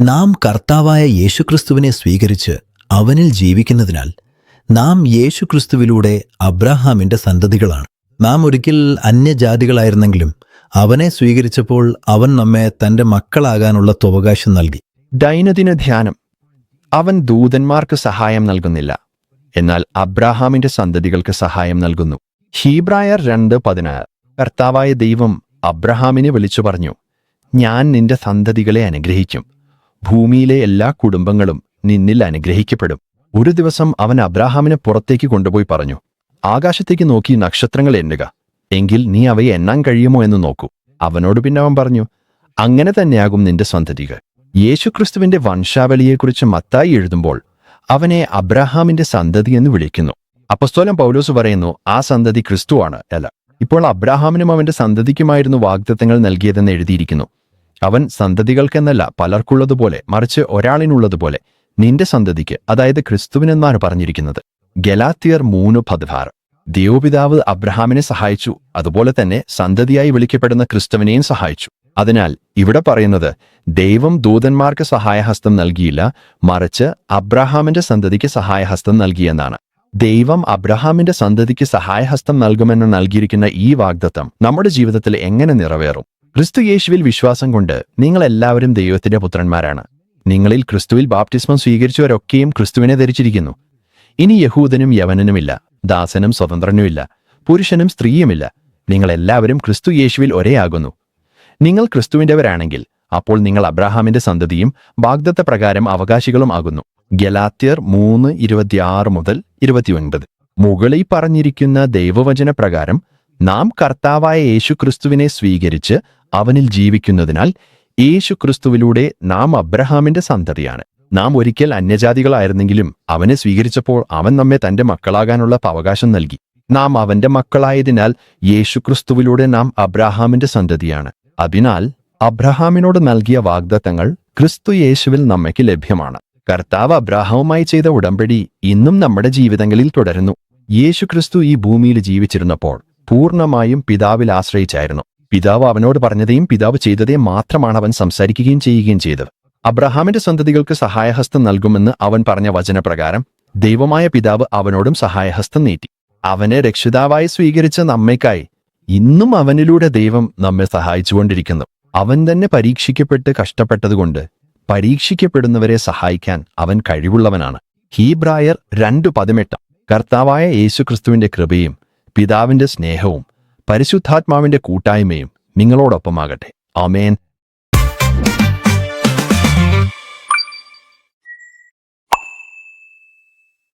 നാം കർത്താവായ യേശുക്രിസ്തുവിനെ സ്വീകരിച്ച് അവനിൽ ജീവിക്കുന്നതിനാൽ നാം യേശുക്രിസ്തുവിലൂടെ അബ്രാഹാമിന്റെ സന്തതികളാണ്. നാം ഒരിക്കൽ അന്യജാതികളായിരുന്നെങ്കിലും അവനെ സ്വീകരിച്ചപ്പോൾ അവൻ നമ്മെ തന്റെ മക്കളാകാനുള്ള തുവകാശം നൽകി. ദൈനംദിന ധ്യാനം. അവൻ ദൂതന്മാർക്ക് സഹായം നൽകുന്നില്ല. എന്നാൽ അബ്രാഹാമിന്റെ സന്തതികൾക്ക് സഹായം നൽകുന്നു. ഹീബ്രായർ രണ്ട് പതിനാറ്. കർത്താവായ ദൈവം അബ്രഹാമിനെ വിളിച്ചു പറഞ്ഞു ഞാൻ നിന്റെ സന്തതികളെ അനുഗ്രഹിക്കും. ഭൂമിയിലെ എല്ലാ കുടുംബങ്ങളും നിന്നിൽ അനുഗ്രഹിക്കപ്പെടും. ഒരു ദിവസം അവൻ അബ്രാഹാമിനെ പുറത്തേക്ക് കൊണ്ടുപോയി പറഞ്ഞു ആകാശത്തേക്ക് നോക്കി നക്ഷത്രങ്ങൾ എണ്ണുക എങ്കിൽ നീ അവയെ എണ്ണാൻ കഴിയുമോ എന്ന് നോക്കൂ. അവനോട് പിന്നെ അവൻ പറഞ്ഞു അങ്ങനെ തന്നെയാകും നിന്റെ സന്തതികൾ. യേശുക്രിസ്തുവിന്റെ വംശാവലിയെക്കുറിച്ച് മത്തായി എഴുതുമ്പോൾ അവനെ അബ്രഹാമിന്റെ സന്തതി എന്ന് വിളിക്കുന്നു. അപ്പസ്തോലം പൗലോസ് പറയുന്നു ആ സന്തതി ക്രിസ്തുവാണ് അല്ല. ഇപ്പോൾ അബ്രഹാമിനും അവന്റെ സന്തതിക്കുമായിരുന്നു വാഗ്ദത്തങ്ങൾ നൽകിയതെന്ന് എഴുതിയിരിക്കുന്നു. അവൻ സന്തതികൾക്കെന്നല്ല പലർക്കുള്ളതുപോലെ മറിച്ച് ഒരാളിനുള്ളതുപോലെ നിന്റെ സന്തതിക്ക് അതായത് ക്രിസ്തുവിനെന്നാണ് പറഞ്ഞിരിക്കുന്നത്. ഗലാത്തിയർ മൂന്ന് പതിനാറ്. ദൈവപിതാവ് അബ്രഹാമിനെ സഹായിച്ചു അതുപോലെ തന്നെ സന്തതിയായി വിളിക്കപ്പെടുന്ന ക്രിസ്തുവിനെയും സഹായിച്ചു. അതിനാൽ ഇവിടെ പറയുന്നത് ദൈവം ദൂതന്മാർക്ക് സഹായഹസ്തം നൽകിയില്ല മറിച്ച് അബ്രഹാമിന്റെ സന്തതിക്ക് സഹായഹസ്തം നൽകിയെന്നാണ്. ദൈവം അബ്രഹാമിന്റെ സന്തതിക്ക് സഹായഹസ്തം നൽകുമെന്ന് നൽകിയിരിക്കുന്ന ഈ വാഗ്ദത്തം നമ്മുടെ ജീവിതത്തിൽ എങ്ങനെ നിറവേറും? ക്രിസ്തു യേശുവിൽ വിശ്വാസം കൊണ്ട് നിങ്ങൾ എല്ലാവരും ദൈവത്തിന്റെ പുത്രന്മാരാണ്. നിങ്ങളിൽ ക്രിസ്തുവിൽ ബാപ്റ്റിസ്മം സ്വീകരിച്ചവരൊക്കെയും ക്രിസ്തുവിനെ ധരിച്ചിരിക്കുന്നു. ഇനി യഹൂദനും യവനനുമില്ല ദാസനും സ്വതന്ത്രനുമില്ല പുരുഷനും സ്ത്രീയുമില്ല. നിങ്ങൾ എല്ലാവരും ക്രിസ്തു യേശുവിൽ ഒരേയാകുന്നു. നിങ്ങൾ ക്രിസ്തുവിന്റെവരാണെങ്കിൽ അപ്പോൾ നിങ്ങൾ അബ്രഹാമിന്റെ സന്തതിയും വാഗ്ദത്ത പ്രകാരം അവകാശികളും ആകുന്നു. ഗലാത്യർ മൂന്ന് ഇരുപത്തിയാറ് മുതൽ ഇരുപത്തിയൊൻപത്. മുകളിൽ പറഞ്ഞിരിക്കുന്ന ദൈവവചന പ്രകാരം നാം കർത്താവായ യേശുക്രിസ്തുവിനെ സ്വീകരിച്ച് അവനിൽ ജീവിക്കുന്നതിനാൽ യേശുക്രിസ്തുവിലൂടെ നാം അബ്രഹാമിന്റെ സന്തതിയാണ്. നാം ഒരിക്കൽ അന്യജാതികളായിരുന്നെങ്കിലും അവനെ സ്വീകരിച്ചപ്പോൾ അവൻ നമ്മെ തന്റെ മക്കളാകാനുള്ള അവകാശം നൽകി. നാം അവന്റെ മക്കളായതിനാൽ യേശുക്രിസ്തുവിലൂടെ നാം അബ്രഹാമിന്റെ സന്തതിയാണ്. അതിനാൽ അബ്രഹാമിനോട് നൽകിയ വാഗ്ദത്തങ്ങൾ ക്രിസ്തു യേശുവിൽ നമ്മയ്ക്ക് ലഭ്യമാണ്. കർത്താവ് അബ്രാഹവുമായി ചെയ്ത ഉടമ്പടി ഇന്നും നമ്മുടെ ജീവിതങ്ങളിൽ തുടരുന്നു. യേശുക്രിസ്തു ഈ ഭൂമിയിൽ ജീവിച്ചിരുന്നപ്പോൾ പൂർണമായും പിതാവിൽ ആശ്രയിച്ചായിരുന്നു. പിതാവ് അവനോട് പറഞ്ഞതേയും പിതാവ് ചെയ്തതേയും മാത്രമാണ് അവൻ സംസാരിക്കുകയും ചെയ്യുകയും ചെയ്തത്. അബ്രഹാമിന്റെ സന്തതികൾക്ക് സഹായഹസ്തം നൽകുമെന്ന് അവൻ പറഞ്ഞ വചനപ്രകാരം ദൈവമായ പിതാവ് അവനോടും സഹായഹസ്തം നീട്ടി. അവനെ രക്ഷിതാവായി സ്വീകരിച്ച നമ്മയ്ക്കായി ഇന്നും അവനിലൂടെ ദൈവം നമ്മെ സഹായിച്ചുകൊണ്ടിരിക്കുന്നു. അവൻ തന്നെ പരീക്ഷിക്കപ്പെട്ട് കഷ്ടപ്പെട്ടതുകൊണ്ട് പരീക്ഷിക്കപ്പെടുന്നവരെ സഹായിക്കാൻ അവൻ കഴിവുള്ളവനാണ്. ഹീബ്രായർ രണ്ടു പതിനെട്ട്. കർത്താവായ യേശുക്രിസ്തുവിന്റെ കൃപയും പിതാവിന്റെ സ്നേഹവും പരിശുദ്ധാത്മാവിന്റെ കൂട്ടായ്മയും നിങ്ങളോടൊപ്പമാകട്ടെ. ആമേൻ.